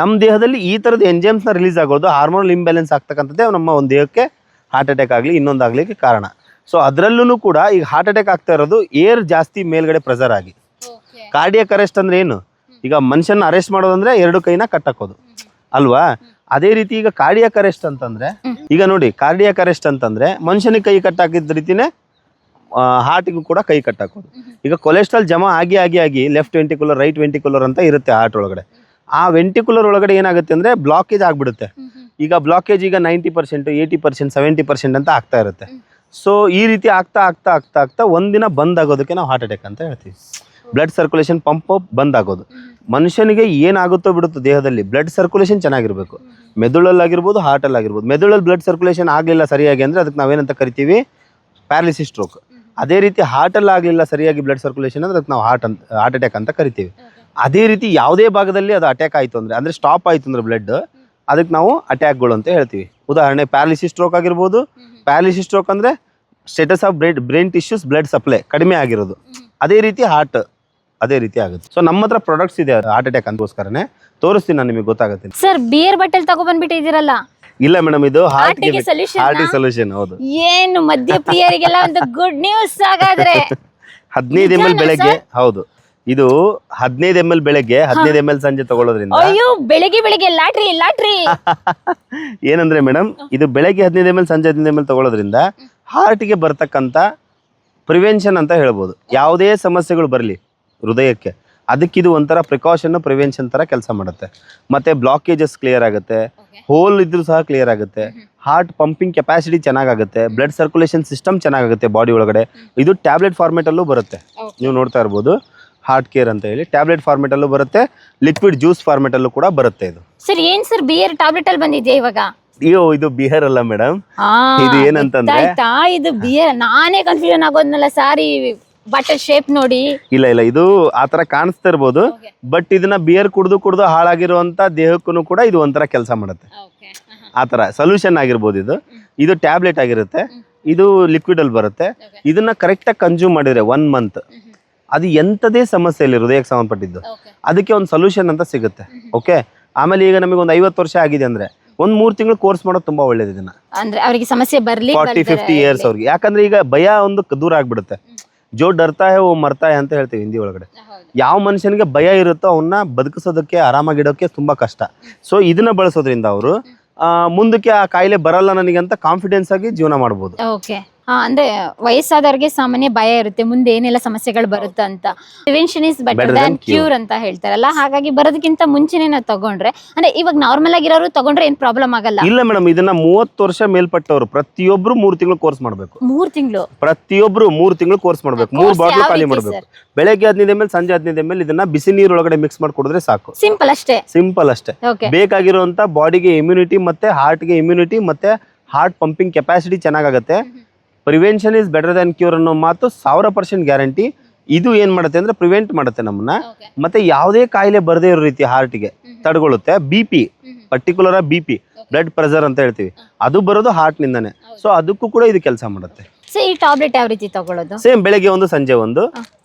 ನಮ್ಮ ದೇಹದಲ್ಲಿ ಈ ಥರದ ಎಂಜೈಮ್ಸ್ನ ರಿಲೀಸ್ ಆಗೋದು ಹಾರ್ಮೋನಲ್ ಇಂಬ್ಯಾಲೆನ್ಸ್ ಆಗ್ತಕ್ಕಂಥದ್ದೇ ನಮ್ಮ ಒಂದು ದೇಹಕ್ಕೆ ಹಾರ್ಟ್ ಅಟ್ಯಾಕ್ ಆಗಲಿ ಇನ್ನೊಂದಾಗಲಿಕ್ಕೆ ಕಾರಣ. ಸೊ ಅದರಲ್ಲೂ ಕೂಡ ಈಗ ಹಾರ್ಟ್ ಅಟ್ಯಾಕ್ ಆಗ್ತಾ ಇರೋದು ಏರ್ ಜಾಸ್ತಿ ಮೇಲ್ಗಡೆ ಪ್ರೆಸರ್ ಆಗಿ. ಕಾರ್ಡಿಯಕ್ ಅರೆಸ್ಟ್ ಅಂದ್ರೆ ಏನು? ಈಗ ಮನುಷ್ಯನ ಅರೆಸ್ಟ್ ಮಾಡೋದಂದ್ರೆ ಎರಡು ಕೈನ ಕಟ್ಟಾಕೋದು ಅಲ್ವಾ? ಅದೇ ರೀತಿ ಈಗ ಕಾರ್ಡಿಯಕ್ ಅರೆಸ್ಟ್ ಅಂತಂದ್ರೆ ಈಗ ನೋಡಿ ಕಾರ್ಡಿಯಕ್ ಅರೆಸ್ಟ್ ಅಂತಂದ್ರೆ ಮನುಷ್ಯನಿಗೆ ಕೈ ಕಟ್ಟಾಕಿದ ರೀತಿನೇ ಹಾರ್ಟಿಗೂ ಕೂಡ ಕೈ ಕಟ್ಟಾಕೋದು. ಈಗ ಕೊಲೆಸ್ಟ್ರಾಲ್ ಜಮಾ ಆಗಿ ಆಗಿ ಆಗಿ ಲೆಫ್ಟ್ ವೆಂಟಿಕ್ಯುಲರ್ ರೈಟ್ ವೆಂಟಿಕ್ಯುಲರ್ ಅಂತ ಇರುತ್ತೆ ಹಾರ್ಟ್ ಒಳಗಡೆ. ಆ ವೆಂಟಿಕ್ಯುಲರ್ ಒಳಗಡೆ ಏನಾಗುತ್ತೆ ಅಂದ್ರೆ ಬ್ಲಾಕೇಜ್ ಆಗಿಬಿಡುತ್ತೆ. ಈಗ ಬ್ಲಾಕೇಜ್ ಈಗ ninety percent eighty percent seventy percent ಅಂತ ಆಗ್ತಾ ಇರುತ್ತೆ. ಸೊ ಈ ರೀತಿ ಆಗ್ತಾ ಆಗ್ತಾ ಆಗ್ತಾ ಆಗ್ತಾ ಒಂದಿನ ಬಂದ್ ಆಗೋದಕ್ಕೆ ನಾವು ಹಾರ್ಟ್ ಅಟ್ಯಾಕ್ ಅಂತ ಹೇಳ್ತೀವಿ. ಬ್ಲಡ್ ಸರ್ಕ್ಯುಲೇಷನ್ ಪಂಪ್ ಬಂದ್ ಆಗೋದು. ಮನುಷ್ಯನಿಗೆ ಏನಾಗುತ್ತೋ ಬಿಡುತ್ತೋ ದೇಹದಲ್ಲಿ ಬ್ಲಡ್ ಸರ್ಕ್ಯುಲೇಷನ್ ಚೆನ್ನಾಗಿರ್ಬೇಕು. ಮೆದುಳಲ್ಲಾಗಿರ್ಬೋದು ಹಾರ್ಟಲ್ಲಾಗಿರ್ಬೋದು ಮೆದುಳಲ್ಲಿ ಬ್ಲಡ್ ಸರ್ಕ್ಯುಲೇಷನ್ ಆಗಲಿಲ್ಲ ಸರಿಯಾಗಿ ಅಂದರೆ ಅದಕ್ಕೆ ನಾವೇನಂತ ಕರಿತೀವಿ? ಪ್ಯಾರಲಿಸಿಸ್ ಸ್ಟ್ರೋಕ್ ಅದೇ ರೀತಿ ಹಾರ್ಟಲ್ಲಿ ಆಗಲಿಲ್ಲ ಸರಿಯಾಗಿ ಬ್ಲಡ್ ಸರ್ಕ್ಯುಲೇಷನ್ ಅಂದ್ರೆ ಅದಕ್ಕೆ ನಾವು ಹಾರ್ಟ್ ಅಂತ ಹಾರ್ಟ್ ಅಟ್ಯಾಕ್ ಅಂತ ಕರಿತೀವಿ. ಅದೇ ರೀತಿ ಯಾವುದೇ ಭಾಗದಲ್ಲಿ ಅದು ಅಟ್ಯಾಕ್ ಆಯಿತು ಅಂದರೆ ಅಂದರೆ ಸ್ಟಾಪ್ ಆಯಿತು ಅಂದರೆ ಬ್ಲಡ್ ಅದಕ್ಕೆ ನಾವು ಅಟ್ಯಾಕ್ಗಳು ಅಂತ ಹೇಳ್ತೀವಿ. ಉದಾಹರಣೆ ಪ್ಯಾರಲಿಸಿಸ್ ಸ್ಟ್ರೋಕ್ ಆಗಿರ್ಬೋದು. ಪ್ಯಾರಲಿಸಿಸ್ ಸ್ಟ್ರೋಕ್ ಅಂದರೆ status of bride brain tissues blood supply ಕಡಿಮೆ ಆಗಿರೋದು. ಅದೇ ರೀತಿ ಹಾರ್ಟ್ ಅದೇ ರೀತಿ ಆಗುತ್ತೆ. ಸೊ ನಮ್ಮ ಹತ್ರ ಪ್ರಾಡಕ್ಟ್ಸ್ ಇದೆ ಹಾರ್ಟ್ ಅಟ್ಯಾಕ್ ಅಂದೋಸ್ಕರನೇ ತೋರಿಸ್ತೀನಿ ನಾನು ನಿಮಗೆ, ಗೊತ್ತಾಗುತ್ತೆ. ಸರ್ ಬಿಯರ್ ಬಟ್ಟೆಲ್ ತಗೊಬಂದ್ಬಿಟ್ಟಿದ್ದೀರಲ್ಲ ಇಲ್ಲ ಮೇಡಮ್ ಇದು ಹಾರ್ಟ್ಗೆ ಹಾರ್ಟಿಗೆ solution ಹಾರ್ಟಿಗೆ ಸೊಲ್ಯೂಷನ್ ಹೌದು. ಏನು ಮಧ್ಯ ಪ್ರಿಯರಿಗೆಲ್ಲ ಒಂದು ಗುಡ್ ನ್ಯೂಸ್ ಹಾಗಾದ್ರೆ? ಹದಿನೈದು ಎಂ ಎಲ್ ಬೆಳಗ್ಗೆ ಹೌದು. ಇದು ಹದಿನೈದು ಎಂ ಎಲ್ ಬೆಳಗ್ಗೆ ಹದಿನೈದು ಎಂ ಎಲ್ ಸಂಜೆ ತಗೊಳ್ಳೋದ್ರಿಂದ ಅಯ್ಯೋ ಬೆಳಗ್ಗೆ ಬೆಳಗ್ಗೆ ಲಾಟ್ರಿ ಲಾಟ್ರಿ! ಏನಂದ್ರೆ ಮೇಡಮ್ ಇದು ಬೆಳಗ್ಗೆ ಹದಿನೈದು ಎಂ ಎಲ್ ಸಂಜೆ ಹದಿನೈದು ಎಂ ಎಲ್ ತಗೊಳ್ಳೋದ್ರಿಂದ ಹಾರ್ಟ್ಗೆ ಬರ್ತಕ್ಕಂಥ ಪ್ರಿವೆನ್ಷನ್ ಅಂತ ಹೇಳ್ಬೋದು. ಯಾವುದೇ ಸಮಸ್ಯೆಗಳು ಬರಲಿ ಹೃದಯಕ್ಕೆ ಅದಕ್ಕಿದು ಒಂಥರ ಪ್ರಿಕಾಷನ್ ಪ್ರಿವೆನ್ಷನ್ ಥರ ಕೆಲಸ ಮಾಡುತ್ತೆ. ಮತ್ತೆ ಬ್ಲಾಕೇಜಸ್ ಕ್ಲಿಯರ್ ಆಗುತ್ತೆ. ಹೋಲ್ ಇದ್ರೂ ಸಹ ಕ್ಲಿಯರ್ ಆಗುತ್ತೆ. ಹಾರ್ಟ್ ಪಂಪಿಂಗ್ ಕೆಪಾಸಿಟಿ ಚೆನ್ನಾಗಾಗುತ್ತೆ. ಬ್ಲಡ್ ಸರ್ಕ್ಯುಲೇಷನ್ ಸಿಸ್ಟಮ್ ಚೆನ್ನಾಗುತ್ತೆ ಬಾಡಿ ಒಳಗಡೆ. ಇದು ಟ್ಯಾಬ್ಲೆಟ್ ಫಾರ್ಮೆಟಲ್ಲೂ ಬರುತ್ತೆ. ನೀವು ನೋಡ್ತಾ ಇರ್ಬೋದು. ಹಾರ್ಟ್ ಕೇರ್ ಅಂತ ಹೇಳಿ ಟ್ಯಾಬ್ಲೆಟ್ ಫಾರ್ಮೆಟಲ್ಲೂ ಬರುತ್ತೆ. ಲಿಕ್ವಿಡ್ ಜ್ಯೂಸ್ ಫಾರ್ಮೆಟಲ್ಲೂ ಕೂಡ ಬರುತ್ತೆ ಇದು. ಸರ್ ಏನ್ ಸರ್ ಬಿಯರ್ ಟ್ಯಾಬ್ಲೆಟ್ ಅಲ್ಲಿ ಬಂದಿದೆ ಇವಾಗ? ಅಯ್ಯೋ ಇದು ಬಿಯರ್ ಅಲ್ಲ ಮೇಡಮ್ ಇದು ಏನಂತಂದ್ರೆ- ಇದು ಬಿಯರ್ ನಾನೇ ಕನ್ಫ್ಯೂಷನ್ ಆಗೋದ್ನಲ್ಲ ಸಾರಿ. ಬಟರ್ ಶೇಪ್ ನೋಡಿ. ಇಲ್ಲ ಇಲ್ಲ ಇದು ಆ ಥರ ಕಾಣಿಸ್ತಾ ಇರ್ಬೋದು. ಬಟ್ ಇದನ್ನ ಬಿಯರ್ ಕುಡ್ದು ಕುಡ್ದು ಹಾಳಾಗಿರುವಂತ ದೇಹಕ್ಕೂ ಕೂಡ ಇದು ಒಂಥರ ಕೆಲಸ ಮಾಡುತ್ತೆ. ಆ ಥರ ಸೊಲ್ಯೂಷನ್ ಆಗಿರ್ಬೋದು ಇದು. ಇದು ಟ್ಯಾಬ್ಲೆಟ್ ಆಗಿರುತ್ತೆ. ಇದು ಲಿಕ್ವಿಡ್ ಅಲ್ಲಿ ಬರುತ್ತೆ. ಇದನ್ನ ಕರೆಕ್ಟ್ ಆಗಿ ಕನ್ಸ್ಯೂಮ್ ಮಾಡಿದ್ರೆ ಒನ್ ಮಂತ್ ಅದು ಎಂಥದೇ ಸಮಸ್ಯೆ ಇಲ್ಲಿ ಹೃದಯಕ್ಕೆ ಸಂಬಂಧಪಟ್ಟಿದ್ದು ಅದಕ್ಕೆ ಒಂದು ಸೊಲ್ಯೂಷನ್ ಅಂತ ಸಿಗುತ್ತೆ. ಓಕೆ ಆಮೇಲೆ ಈಗ ನಮಗೆ ಒಂದು ಐವತ್ತು ವರ್ಷ ಆಗಿದೆ ಅಂದ್ರೆ ಒಂದ್ ಮೂರ್ ತಿಂಗಳು ಕೋರ್ಸ್ ಮಾಡೋದು ತುಂಬಾ ಒಳ್ಳೇದು ಇದನ್ನ. ಅಂದ್ರೆ ಅವರಿಗೆ ಸಮಸ್ಯೆ ಬರ್ಲಿ ಫಾರ್ಟಿ ಫಿಫ್ಟಿ ಇಯರ್ಸ್ ಅವ್ರಿಗೆ. ಯಾಕಂದ್ರೆ ಈಗ ಭಯ ಒಂದು ದೂರ ಆಗ್ಬಿಡುತ್ತೆ. ಜೋ ಡರ್ತಾ ಹೇ ಓ ಮರ್ತಾ ಹೇ ಅಂತ ಹೇಳ್ತೀವಿ ಹಿಂದಿ ಒಳಗಡೆ. ಯಾವ ಮನುಷ್ಯನಿಗೆ ಭಯ ಇರುತ್ತೋ ಅವನ್ನ ಬದುಕಿಸೋದಕ್ಕೆ ಆರಾಮಾಗಿಡೋಕೆ ತುಂಬಾ ಕಷ್ಟ. ಸೊ ಇದನ್ನ ಬಳಸೋದ್ರಿಂದ ಅವರು ಮುಂದಕ್ಕೆ ಆ ಕಾಯಿಲೆ ಬರಲ್ಲ ನನಗೆ ಅಂತ ಕಾನ್ಫಿಡೆನ್ಸ್ ಆಗಿ ಜೀವನ ಮಾಡಬಹುದು ಅಂದ್ರೆ ವಯಸ್ಸಾದವ್ರಿಗೆ ಸಾಮಾನ್ಯ ಭಯ ಇರುತ್ತೆ ಮುಂದೆ ಏನೆಲ್ಲ ಸಮಸ್ಯೆಗಳು ಬರುತ್ತೆ ಅಂತ. Prevention is better than than cure ಅಂತ ಹೇಳ್ತಾರಲ್ಲ ಹಾಗಾಗಿ ಬರೋದಕ್ಕಿಂತ ಮುಂಚೆನೆ ನಾವು ತಗೊಂಡ್ರೆ ಅಂದ್ರೆ ಇವಾಗ ನಾರ್ಮಲ್ ಆಗಿರೋರು ತಗೊಂಡ್ರೆ ಏನ್ ಪ್ರಾಬ್ಲಮ್ ಆಗಲ್ಲ. ಇಲ್ಲ ಮೇಡಮ್ ಇದನ್ನ ಮೂವತ್ತು ವರ್ಷ ಮೇಲ್ಪಟ್ಟವರು ಪ್ರತಿಯೊಬ್ರು ಮೂರು ತಿಂಗಳು ಕೋರ್ಸ್ ಮಾಡಬೇಕು. ಮೂರ್ ತಿಂಗಳು? ಪ್ರತಿಯೊಬ್ರು ಮೂರು ತಿಂಗಳು ಕೋರ್ಸ್ ಮಾಡ್ಬೇಕು. ಮೂರು ಬಾಟ್ಲು ಖಾಲಿ ಮಾಡಬೇಕು? ಬೆಳಗ್ಗೆ ಹದಿನೈದ ಮೇಲೆ ಸಂಜೆ ಹದಿನೈದ ಮೇಲೆ ಇದನ್ನ ಬಿಸಿ ನೀರೊಳಗಡೆ ಒಳಗಡೆ ಮಿಕ್ಸ್ ಮಾಡಿ ಕುಡಿದ್ರೆ ಸಾಕು. ಸಿಂಪಲ್ ಅಷ್ಟೇ. ಸಿಂಪಲ್ ಅಷ್ಟೇ. ಬೇಕಾಗಿರುವಂತ ಬಾಡಿಗೆ ಇಮ್ಯುನಿಟಿ ಮತ್ತೆ ಹಾರ್ಟ್ಗೆ ಇಮ್ಯುನಿಟಿ ಮತ್ತೆ ಹಾರ್ಟ್ ಪಂಪಿಂಗ್ ಕೆಪಾಸಿಟಿ ಚೆನ್ನಾಗಾಗುತ್ತೆ. Prevention is better than cure ಅನ್ನೋ ಮಾತು ಸಾವಿರ ಪರ್ಸೆಂಟ್ ಗ್ಯಾರಂಟಿ ಇದು ಏನು ಮಾಡುತ್ತೆ ಅಂದ್ರೆ ಪ್ರಿವೆಂಟ್ ಮಾಡುತ್ತೆ ನಮ್ಮನ್ನ. ಮತ್ತೆ ಯಾವುದೇ ಕಾಯಿಲೆ ಬರದೇ ಇರೋ ರೀತಿ ಹಾರ್ಟ್ಗೆ ತಡೆಗೊಳ್ಳುತ್ತೆ B P particular B P blood pressure ಅಂತ ಹೇಳ್ತೀವಿ. ಅದು ಬರೋದು heart ನಿಂದಾನೆ. ಸೊ ಅದಕ್ಕೂ ಕೂಡ ಇದು ಕೆಲಸ ಮಾಡುತ್ತೆ. ಸೊ ಈ ಟಾಬ್ಲೆಟ್ ಯಾವ ರೀತಿ ತಗೊಳ್ಳೋದು ಸೇಮ್ ಬೆಳಗ್ಗೆ ಒಂದು ಸಂಜೆ ಒಂದು.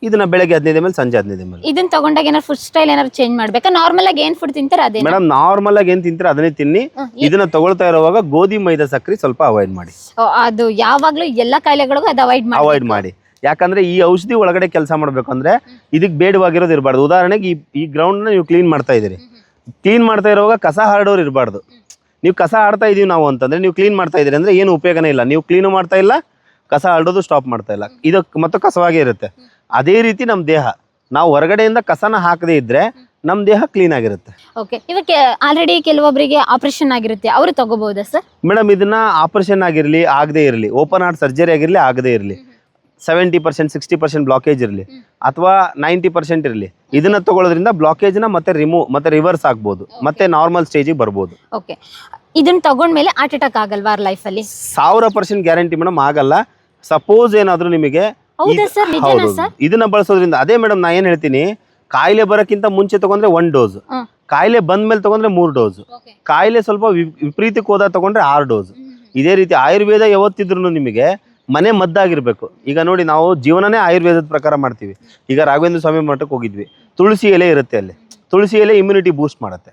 ಇದನ್ನ ಬೆಳಗ್ಗೆ ಹದಿನೈದು ಮೇಲೆ ಸಂಜೆ ಹದಿನೈದು ಮೇಲೆ ಇದನ್ನ ತಗೊಂಡಾಗ ಏನಾದ್ರು ಫುಡ್ ಸ್ಟೈಲ್ ಏನಾದ್ರು ಚೇಂಜ್ ಮಾಡ್ಬೇಕಾ? ನಾರ್ಮಲ್ ಆಗಿ ಏನ್ ಫುಡ್ ತಿಂತಾರೆ ಅದೇ ಮೇಡಮ್ ನಾರ್ಮಲ್ ಆಗಿ ಏನ್ ತಿಂತೀರ ಅದನ್ನೇ ತಿನ್ನಿ. ಇದನ್ನ ತಗೊಳ್ತಾ ಇರುವಾಗ ಗೋಧಿ ಮೈದಾ ಸಕ್ಕರೆ ಸ್ವಲ್ಪ ಅವಾಯ್ಡ್ ಮಾಡಿ. ಅದು ಯಾವಾಗ್ಲೂ ಎಲ್ಲಾ ಕಾಯಿಲೆಗಳಿಗೂ ಅದು ಅವಾಯ್ಡ್ ಮಾಡಿ ಅವಾಯ್ಡ್ ಮಾಡಿ. ಯಾಕಂದ್ರೆ ಈ ಔಷಧಿ ಒಳಗಡೆ ಕೆಲಸ ಮಾಡ್ಬೇಕು ಅಂದ್ರೆ ಇದಕ್ಕೆ ಬೇಡವಾಗಿರೋದು ಇರಬಾರ್ದು. ಉದಾಹರಣೆಗೆ ಈ ಈ ಗ್ರೌಂಡ್ ನೀವು ಕ್ಲೀನ್ ಮಾಡ್ತಾ ಇದೀರಿ ಕ್ಲೀನ್ ಮಾಡ್ತಾ ಇರುವಾಗ ಕಸ ಹರಡೋರು ಇರಬಾರ್ದು. ನೀವು ಕಸ ಆಡ್ತಾ ಇದೀವಿ ನಾವು ಅಂತಂದ್ರೆ ನೀವು ಕ್ಲೀನ್ ಮಾಡ್ತಾ ಇದೀರಿ ಅಂದ್ರೆ ಏನು ಉಪಯೋಗನೇ ಇಲ್ಲ. ನೀವು ಕ್ಲೀನ್ ಮಾಡ್ತಾ ಇಲ್ಲ ಕಸ ಹರಡೋದು ಸ್ಟಾಪ್ ಮಾಡ್ತಾ ಇಲ್ಲ. ಇದು ಮತ್ತು ಕಸವಾಗೇ ಇರುತ್ತೆ. ಅದೇ ರೀತಿ ನಮ್ಮ ದೇಹ. ನಾವು ಹೊರಗಡೆಯಿಂದ ಕಸನ ಹಾಕದೇ ಇದ್ರೆ ನಮ್ಮ ದೇಹ ಕ್ಲೀನ್ ಆಗಿರುತ್ತೆ. ಓಕೆ ಇದಕ್ಕೆ ಆಲ್ರೆಡಿ ಕೆಲವೊಬ್ಬರಿಗೆ ಆಪರೇಷನ್ ಆಗಿರುತ್ತೆ. ಅವರು ತಗೋಬಹುದಾ ಸರ್ ಮೇಡಮ್ ಇದನ್ನ ಆಪರೇಷನ್ ಆಗಿರಲಿ ಆಗದೇ ಇರಲಿ ಓಪನ್ ಹಾರ್ಟ್ ಸರ್ಜರಿ ಆಗಿರಲಿ ಆಗದೇ ಇರಲಿ. Seventy percent sixty percent blockage ಇರಲಿ. ಅಥವಾ ನೈಂಟಿ ಪರ್ಸೆಂಟ್ ಇರಲಿ. ಇದನ್ನ ತಗೊಳ್ಳೋದ್ರಿಂದ ಬ್ಲಾಕೇಜ್ನ ಮತ್ತೆ ರಿಮೂವ್ ಮತ್ತೆ ರಿವರ್ಸ್ ಆಗ್ಬೋದು. ಮತ್ತೆ ನಾರ್ಮಲ್ ಸ್ಟೇಜಿಗೆ ಬರ್ಬೋದು. ಓಕೆ ಇದನ್ನ ತಗೊಂಡ್ಮೇಲೆ ಹಾರ್ಟ್ ಅಟ್ಯಾಕ್ ಆಗಲ್ವಾ ಲೈಫ್ ಅಲ್ಲಿ? ಸಾವಿರ ಪರ್ಸೆಂಟ್ ಗ್ಯಾರಂಟಿ ಮೇಡಮ್ ಆಗಲ್ಲ. ಸಪೋಸ್ ಏನಾದ್ರೂ ನಿಮಗೆ ಹೌದಾ ಸರ್? ನಿಜನಾ ಹೌದು ಸರ್? ಇದನ್ನ ಬಳಸೋದ್ರಿಂದ ಅದೇ ಮೇಡಮ್ ನಾ ಏನ್ ಹೇಳ್ತೀನಿ ಕಾಯಿಲೆ ಬರೋಕ್ಕಿಂತ ಮುಂಚೆ ತಗೊಂಡ್ರೆ ಒನ್ ಡೋಸ್ ಕಾಯಿಲೆ ಕಾಯಿಲೆ ಬಂದ್ಮೇಲೆ ತಗೊಂಡ್ರೆ ಮೂರ್ ಡೋಸ್ ಕಾಯಿಲೆ ಸ್ವಲ್ಪ ವಿ- ವಿಪರೀತಕ್ಕೆ ಹೋದಾಗ ತಗೊಂಡ್ರೆ ಆರು ಡೋಸ್ ಇದೇ ರೀತಿ ಆಯುರ್ವೇದ ಯಾವತ್ತಿದ್ರು ನಿಮಗೆ ಮನೆ ಮದ್ದಾಗಿರ್ಬೇಕು. ಈಗ ನೋಡಿ ನಾವು ಜೀವನನೇ ಆಯುರ್ವೇದದ ಪ್ರಕಾರ ಮಾಡ್ತೀವಿ. ಈಗ ರಾಘವೇಂದ್ರ ಸ್ವಾಮಿ ಮಠಕ್ಕೆ ಹೋಗಿದ್ವಿ. ತುಳಸಿ ಎಲೆ ಇರುತ್ತೆ ಅಲ್ಲಿ. ತುಳಸಿ ಎಲೆ ಇಮ್ಯುನಿಟಿ ಬೂಸ್ಟ್ ಮಾಡುತ್ತೆ.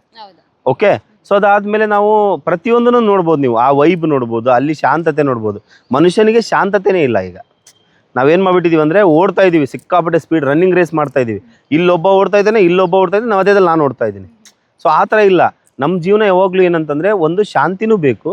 ಓಕೆ ಸೊ ಅದಾದಮೇಲೆ ನಾವು ಪ್ರತಿಯೊಂದನ್ನು ನೋಡ್ಬೋದು ನೀವು. ಆ ವೈಬ್ ನೋಡ್ಬೋದು ಅಲ್ಲಿ ಶಾಂತತೆ ನೋಡ್ಬೋದು. ಮನುಷ್ಯನಿಗೆ ಶಾಂತತೆನೇ ಇಲ್ಲ ಈಗ. ನಾವೇನು ಮಾಡ್ಬಿಟ್ಟಿದೀವಿ ಅಂದರೆ ಓಡ್ತಾ ಇದ್ದೀವಿ ಸಿಕ್ಕಾಪಟ್ಟೆ ಸ್ಪೀಡ್ ರನ್ನಿಂಗ್ ರೇಸ್ ಮಾಡ್ತಾ ಇದ್ದೀವಿ ಇಲ್ಲೊಬ್ಬ ಓಡ್ತಾ ಇದ್ದಾನೆ ಇಲ್ಲೊಬ್ಬ ಓಡ್ತಾ ಇದ್ದಾನೆ ಅದೇ ನಾನು ಓಡ್ತಾ ಇದ್ದೀನಿ. ಸೊ ಆ ಥರ ಇಲ್ಲ. ನಮ್ಮ ಜೀವನ ಯಾವಾಗಲೂ ಏನಂತಂದರೆ ಒಂದು ಶಾಂತಿನೂ ಬೇಕು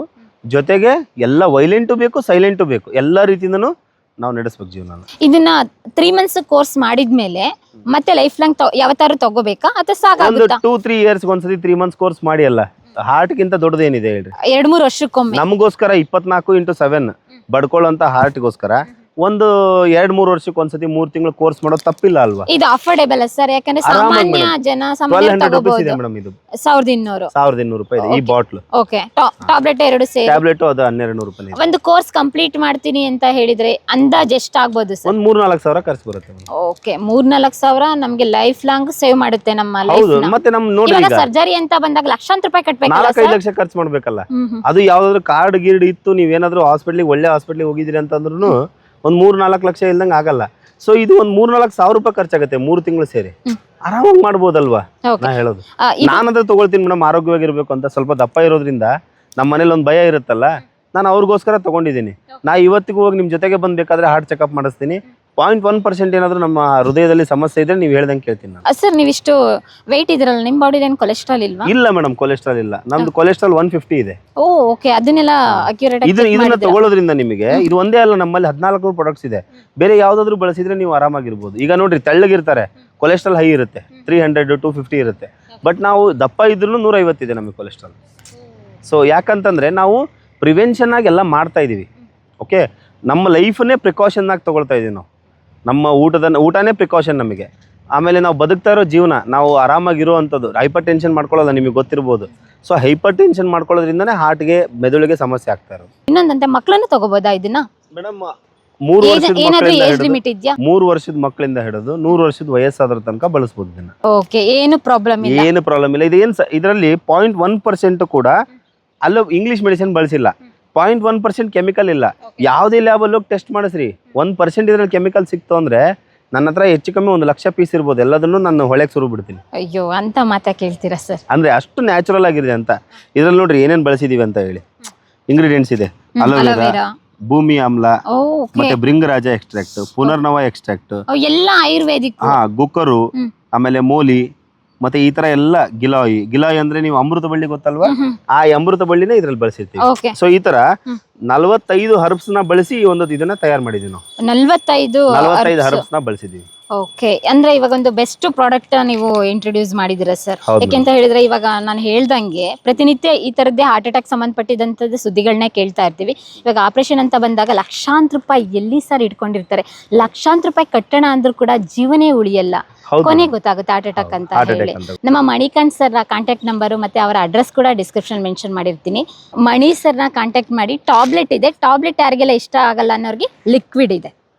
ಜೊತೆಗೆ ಎಲ್ಲ ವೈಲೆಂಟು ಬೇಕು ಸೈಲೆಂಟು ಬೇಕು. ಎಲ್ಲ ರೀತಿಯಿಂದನೂ ನಾವು ನಡೆಸ್ಬೇಕು ಜೀವನ ಇದನ್ನ ತ್ರೀ ಮಂತ್ಸ್ ಕೋರ್ಸ್ ಮಾಡಿದ್ಮೇಲೆ ಮತ್ತೆ ಲೈಫ್ ಲಾಂಗ್ ಯಾವತ್ತಾರು ತಗೋಬೇಕಾ? ಅಥವಾ ಸಾಕಾಗುತ್ತಾ? ಟೂ ತ್ರೀ ಇಯರ್ಸ್ ಒಂದ್ಸತಿ ತ್ರೀ ಮಂತ್ಸ್ ಕೋರ್ಸ್ ಮಾಡಿ ಅಲ್ಲ. ಹಾರ್ಟ್ಗಿಂತ ದೊಡ್ಡದೇನಿದೆ ಹೇಳ್ರಿ? ಎರಡ್ ಮೂರು ವರ್ಷಕ್ಕೊಮ್ಮೆ. ನಮಗೋಸ್ಕರ ಇಪ್ಪತ್ನಾಲ್ಕು ಇಂಟು ಸೆವೆನ್ ಬಡ್ಕೊಳ್ಳೋಂಥ ಹಾರ್ಟ್ಗೋಸ್ಕರ ಒಂದು ಎರಡ್ ಮೂರು ವರ್ಷಕ್ಕೆ ಒಂದ್ಸತಿ ಮೂರ್ ತಿಂಗಳು ಕೋರ್ಸ್ ಮಾಡೋದು ತಪ್ಪಿಲ್ಲ ಅಲ್ವಾ? ಇದು ಅಫೋರ್ಡೇಬಲ್ ಸರ್ ಯಾಕಂದ್ರೆ ಸಾಮಾನ್ಯ ಜನ ಟ್ವೆಲ್ ಸಾಮಾನ್ಯ ಹಂಡ್ರೆಡ್ ರುಪೀಸ್ ಇದೆ ತಗೋಬಹುದು ಮೇಡಮ್ ಇದು. ಸಾವಿರದ ಇನ್ನೂರು. ಸಾವಿರದ ಇನ್ನೂರು ರೂಪಾಯಿ ಇದೆ ಈ ಬಾಟ್ಲು ಓಕೆ ಟಾಬ್ಲೆಟ್ ಎರಡು ಸೇರಿ. ಟ್ಯಾಬ್ಲೆಟ್ ಅದು ಹನ್ನೆರಡು ನೂರು ರೂಪಾಯಿ. ಒಂದು ಕೋರ್ಸ್ ಕಂಪ್ಲೀಟ್ ಮಾಡ್ತೀನಿ ಅಂತ ಹೇಳಿದ್ರೆ ಅಂದಾಜ್ ಎಷ್ಟ್ ಆಗ್ಬೋದು ಸರ್ ಒಂದ್ ಮೂರ್ ನಾಲ್ಕು ಸಾವಿರ ಖರ್ಚು ಬರುತ್ತೆ ಓಕೆ ಮೂರ್ ನಾಲ್ಕು ಸಾವಿರ ನಮ್ಗೆ ಲೈಫ್ ಲಾಂಗ್ ಸೇವ್ ಮಾಡುತ್ತೆ ನಮ್ಮ ಹೌದು. ಮತ್ತೆ ನಮ್ ನೋಡಿ ಸರ್ಜರಿ ಅಂತ ಬಂದಾಗ ಲಕ್ಷಾಂತರ ರೂಪಾಯಿ ಕಟ್ಬೇಕು ನಾಲ್ಕೈದು ಲಕ್ಷ ಖರ್ಚು ಮಾಡ್ಬೇಕಲ್ಲ. ಅದು ಯಾವ್ದಾದ್ರು ಕಾರ್ಡ್ ಗೀರ್ಡ್ ಇತ್ತು ನೀವೇನಾದ್ರೂ ಹಾಸ್ಪಿಟ್ಲಿಗೆ ಒಳ್ಳೆ ಹಾಸ್ಪಿಟ್ಲಿಗೆ ಹೋಗಿದ್ರಿ ಅಂತಂದ್ರೂ ಒಂದ್ ಮೂರ್ ನಾಲ್ಕು ಲಕ್ಷ ಇಲ್ದಂಗೆ ಆಗಲ್ಲ. ಸೊ ಇದು ಒಂದ್ ಮೂರ್ ನಾಲ್ಕು ಸಾವಿರ ರೂಪಾಯಿ ಖರ್ಚಾಗತ್ತೆ ಮೂರು ತಿಂಗಳು ಸೇರಿ. ಆರಾಮಾಗಿ ಮಾಡ್ಬೋದಲ್ವಾ? ನಾ ಹೇಳೋದು. ನಾನಂದ್ರೆ ತಗೊಳ್ತೀನಿ ಮೇಡಮ್ ಆರೋಗ್ಯವಾಗಿರ್ಬೇಕು ಅಂತ ಸ್ವಲ್ಪ ದಪ್ಪ ಇರೋದ್ರಿಂದ ನಮ್ಮ ಮನೇಲಿ ಒಂದು ಭಯ ಇರುತ್ತಲ್ಲ ನಾನು ಅವ್ರಿಗೋಸ್ಕರ ತಗೊಂಡಿದ್ದೀನಿ. ನಾ ಇವತ್ತಿಗೂ ಹೋಗಿ ನಿಮ್ಮ ಜೊತೆಗೆ ಬಂದ್ಬೇಕಾದ್ರೆ ಹಾರ್ಟ್ ಚೆಕಪ್ ಮಾಡಿಸ್ತೀನಿ. ಪಾಯಿಂಟ್ ಒನ್ ಪರ್ಸೆಂಟ್ ಏನಾದರೂ ನಮ್ಮ ಹೃದಯದಲ್ಲಿ ಸಮಸ್ಯೆ ಇದ್ರೆ ನೀವು ಹೇಳ್ದಂಗೆ ಕೇಳ್ತೀನಿ ನಾನು. ಸರ್ ಇಷ್ಟು ವೆಯ್ಟ್ ಇದ್ರಲ್ಲ ನಿಮ್ಮ ಬಾಡಿಲಿ ಏನು ಕೊಲೆಸ್ಟ್ರಾಲ್ ಇಲ್ವಾ? ಇಲ್ಲ ಮೇಡಮ್ ಕೊಲೆಸ್ಟ್ರಾಲ್ ಇಲ್ಲ. ನಮ್ದು ಕೊಲೆಸ್ಟ್ರಾಲ್ ಒನ್ ಫಿಫ್ಟಿ ಇದೆ. ಓ ಓಕೆ ಅದನ್ನೆಲ್ಲ ಅಕ್ಯುರೇಟ್ ಇದನ್ನ ಇದನ್ನ ತಗೊಳ್ಳೋದ್ರಿಂದ ನಿಮಗೆ ಇದು ಒಂದೇ ಅಲ್ಲ ನಮ್ಮಲ್ಲಿ ಹದಿನಾಲ್ಕು ಪ್ರಾಡಕ್ಟ್ಸ್ ಇದೆ. ಬೇರೆ ಯಾವ್ದಾದ್ರು ಬಳಸಿದ್ರೆ ನೀವು ಆರಾಮಾಗಿರ್ಬೋದು. ಈಗ ನೋಡ್ರಿ ತೆಳ್ಳಗಿರ್ತಾರೆ. ಕೊಲೆಸ್ಟ್ರಾಲ್ ಹೈ ಇರುತ್ತೆ. ತ್ರೀ ಹಂಡ್ರೆಡ್ ಟು ಫಿಫ್ಟಿ ಇರುತ್ತೆ. ಬಟ್ ನಾವು ದಪ್ಪ ಇದ್ರೂ ನೂರ ಐವತ್ತಿದೆ ನಮಗೆ ಕೊಲೆಸ್ಟ್ರಾಲ್ ಸೊ ಯಾಕಂತಂದ್ರೆ ನಾವು ಪ್ರಿವೆನ್ಷನ್ ಆಗಿ ಎಲ್ಲ ಮಾಡ್ತಾ ಇದೀವಿ. ಓಕೆ ನಮ್ಮ ಲೈಫನ್ನೇ ಪ್ರಿಕಾಷನ್ ಆಗಿ ತಗೊಳ್ತಾ ಇದೀವಿ ನಾವು. ನಮ್ಮ ಊಟದ ಊಟನೇ ಪ್ರಿಕಾಷನ್ ನಮಗೆ. ಆಮೇಲೆ ನಾವು ಬದುಕ್ತಾ ಇರೋ ಜೀವನ ನಾವು ಆರಾಮಾಗಿರುವಂಥದ್ದು ಹೈಪರ್ ಟೆನ್ಷನ್ ಮಾಡ್ಕೊಳ್ಳೋಲ್ಲ ನಿಮಗೆ ಗೊತ್ತಿರ್ಬೋದು. ಸೊ ಹೈಪರ್ ಟೆನ್ಷನ್ ಮಾಡ್ಕೊಳ್ಳೋದ್ರಿಂದನೇ ಹಾರ್ಟ್ಗೆ ಮೆದುಳಿಗೆ ಸಮಸ್ಯೆ ಆಗ್ತಾ ಇರೋದು. ಇನ್ನೊಂದಂತೆ ಮಕ್ಕಳನ್ನು ತಗೋಬೋದಾ ಇದನ್ನ? ಮೇಡಮ್ ಮೂರು ವರ್ಷದ ಏನಾದ್ರೂ ಏಜ್ ಲಿಮಿಟ್ ಇದೆಯಾ? ಮೂರು ವರ್ಷದ ಮಕ್ಕಳಿಂದ ಹಿಡಿದು ನೂರು ವರ್ಷದ ವಯಸ್ಸಾದ್ರ ತನಕ ಬಳಸಬಹುದು ಇದನ್ನ. ಓಕೆ ಏನು ಪ್ರಾಬ್ಲಮ್ ಇಲ್ಲ? ಏನು ಪ್ರಾಬ್ಲಮ್ ಇಲ್ಲ. ಇದು ಏನು ಇದರಲ್ಲಿ ಪಾಯಿಂಟ್ ಒನ್ ಪರ್ಸೆಂಟ್ ಕೂಡ ಅಲ್ಲೂ ಇಂಗ್ಲಿಷ್ ಮೆಡಿಸಿನ್ ಬಳಸಿಲ್ಲ. ಪಾಯಿಂಟ್ ಒನ್ ಪರ್ಸೆಂಟ್ ಕೆಮಿಕಲ್ ಇಲ್ಲ. ಯಾವುದೇ ಲ್ಯಾಬಲ್ಲಿ ಹೋಗಿ ಟೆಸ್ಟ್ ಮಾಡಿಸ್ರಿ. ಒನ್ ಪರ್ಸೆಂಟ್ ಇದ್ರಲ್ಲಿ ಕೆಮಿಕಲ್ ಸಿಕ್ತು ಅಂದ್ರೆ ನನ್ನ ಹತ್ರ ಹೆಚ್ಚು ಕಮ್ಮಿ ಒಂದು ಲಕ್ಷ ಪೀಸ್ ಇರ್ಬೋದು. ಎಲ್ಲದನ್ನು ನಾನು ಹೊಳೆಗೆ ಸುರು ಬಿಡ್ತೀನಿ. ಅಯ್ಯೋ ಅಂತ ಮಾತಾ ಕೇಳ್ತೀರಾ ಸರ್ ಅಂದ್ರೆ ಅಷ್ಟು ನ್ಯಾಚುರಲ್ ಆಗಿದೆ ಅಂತ. ಇದರಲ್ಲಿ ನೋಡ್ರಿ ಏನೇನು ಬಳಸಿದೀವಿ ಅಂತ ಹೇಳಿ. ಇಂಗ್ರೀಡಿಯೆಂಟ್ಸ್ ಇದೆ. ಅಲೋವೆರಾ ಭೂಮಿ ಆಮ್ಲ ಮತ್ತೆ ಭೃಂಗರಾಜ ಎಕ್ಸ್ಟ್ರಾಕ್ಟ್ ಪುನರ್ನವ ಎಕ್ಸ್ಟ್ರಾಕ್ಟ್ ಎಲ್ಲ ಆಯುರ್ವೇದಿಕ್. ಹಾ ಗುಕ್ಕರು ಆಮೇಲೆ ಮೋಲಿ ಮತ್ತೆ ಈ ತರ ಎಲ್ಲ ಗಿಲಾಯಿ ಗಿಲಾಯಿ ಅಂದ್ರೆ ನೀವು ಅಮೃತ ಬಳ್ಳಿ ಗೊತ್ತಲ್ವಾ? ಆ ಅಮೃತ ಬಳ್ಳಿನ ಇದ್ರಲ್ಲಿ ಬಳಸಿರ್ತೀವಿ. ಸೊ ಈ ತರ ನಲ್ವತ್ತೈದು ಹರ್ಬ್ಸ್ನ ಬಳಸಿ ಈ ಒಂದು ಇದನ್ನ ತಯಾರು ಮಾಡಿದೀವಿ ನಾವು. ನಲ್ವತ್ತೈದು ನಲವತ್ತೈದು ಹರ್ಬ್ಸ್ನ ಬಳಸಿದೀವಿ. ಓಕೆ ಅಂದ್ರೆ ಇವಾಗ ಒಂದು ಬೆಸ್ಟ್ ಪ್ರಾಡಕ್ಟ್ ನೀವು ಇಂಟ್ರೊಡ್ಯೂಸ್ ಮಾಡಿದಿರ ಸರ್ ಹೌದು. ಯಾಕೆಂತ ಹೇಳಿದ್ರೆ ಇವಾಗ ನಾನು ಹೇಳ್ದಂಗೆ ಪ್ರತಿನಿತ್ಯ ಈ ತರದ್ದೇ ಹಾರ್ಟ್ ಅಟ್ಯಾಕ್ ಸಂಬಂಧಪಟ್ಟಿದಂತದ್ದು ಸುದ್ದಿಗಳನ್ನ ಕೇಳ್ತಾ ಇರ್ತೀವಿ. ಇವಾಗ ಆಪರೇಷನ್ ಅಂತ ಬಂದಾಗ ಲಕ್ಷಾಂತರ ರೂಪಾಯಿ ಎಲ್ಲಿ ಸರ್ ಇಟ್ಕೊಂಡಿರ್ತಾರೆ? ಲಕ್ಷಾಂತರ ರೂಪಾಯಿ ಕಟ್ಟಣ ಅಂದ್ರೂ ಕೂಡ ಜೀವನೇ ಉಳಿಯಲ್ಲ. ಹೌದು. ಕೊನೆ ಗೊತ್ತಾಗುತ್ತೆ ಹಾರ್ಟ್ ಅಟ್ಯಾಕ್ ಅಂತ ಹಾರ್ಟ್ ಹೇಳಿ. ಅಟ್ಯಾಕ್ ಅಂತ ನಮ್ಮ ಮಣಿಕಾಂತ್ ಸರ್ ಕಾಂಟ್ಯಾಕ್ಟ್ ನಂಬರ್ ಮತ್ತೆ ಅವರ ಅಡ್ರೆಸ್ ಕೂಡ ಡಿಸ್ಕ್ರಿಪ್ಷನ್ ಮೆನ್ಷನ್ ಮಾಡಿರ್ತೀನಿ. ಮಣಿ ಸರ್ನ ಕಾಂಟ್ಯಾಕ್ಟ್ ಮಾಡಿ ಟಾಬ್ಲೆಟ್ ಇದೆ. ಟಾಬ್ಲೆಟ್ ಯಾರಿಗೆಲ್ಲ ಇಷ್ಟ ಆಗಲ್ಲ ಅನ್ನೋರಿಗೆ ಲಿಕ್ವಿಡ್ ಇದೆ.